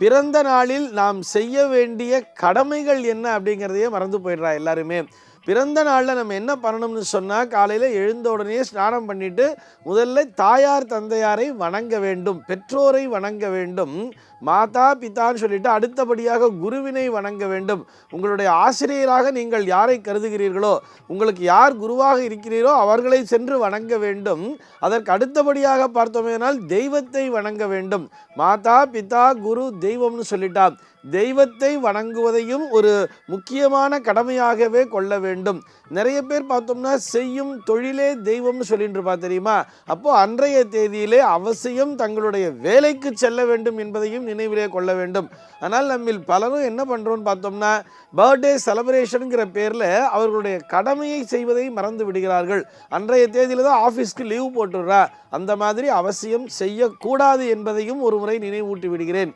பிறந்த நாளில் நாம் செய்ய வேண்டிய கடமைகள் என்ன அப்படிங்கிறதையே மறந்து போயிடுறா எல்லாருமே. பிறந்த நாளில் நம்ம என்ன பண்ணணும்னு சொன்னால் காலையில் எழுந்த உடனே ஸ்நானம் பண்ணிட்டு முதல்ல தாயார் தந்தையாரை வணங்க வேண்டும் பெற்றோரை வணங்க வேண்டும் மாதா பிதான்னு சொல்லிட்டு அடுத்தபடியாக குருவினை வணங்க வேண்டும். உங்களுடைய ஆசிரியராக நீங்கள் யாரை கருதுகிறீர்களோ உங்களுக்கு யார் குருவாக இருக்கிறீரோ அவர்களை சென்று வணங்க வேண்டும். அதற்கு அடுத்தபடியாக பார்த்தோமேனால் தெய்வத்தை வணங்க வேண்டும். மாதா பிதா குரு தெய்வம்னு சொல்லிட்டா தெய்வத்தை வணங்குவதையும் ஒரு முக்கியமான கடமையாகவே கொள்ள வேண்டும் வேண்டும். நிறைய பேர் பார்த்தோம்னா செய்யும் தொழிலே தெய்வம்னு சொல்லிட்டு இருப்பா தெரியுமா? அப்போ அன்றைய தேதியிலே அவசியம் தங்களுடைய வேலைக்கு செல்ல வேண்டும் என்பதையும் நினைவிலே கொள்ள வேண்டும். ஆனால் நம்மில் பலரும் என்ன பண்ணுறோம்னு பார்த்தோம்னா பர்த்டே செலப்ரேஷனுங்கிற பேரில் அவர்களுடைய கடமையை செய்வதை மறந்து விடுகிறார்கள். அன்றைய தேதியில தான் ஆஃபீஸ்க்கு லீவ் போட்டுடுறா. அந்த மாதிரி அவசியம் செய்யக்கூடாது என்பதையும் ஒரு முறை நினைவூட்டி விடுகிறேன்.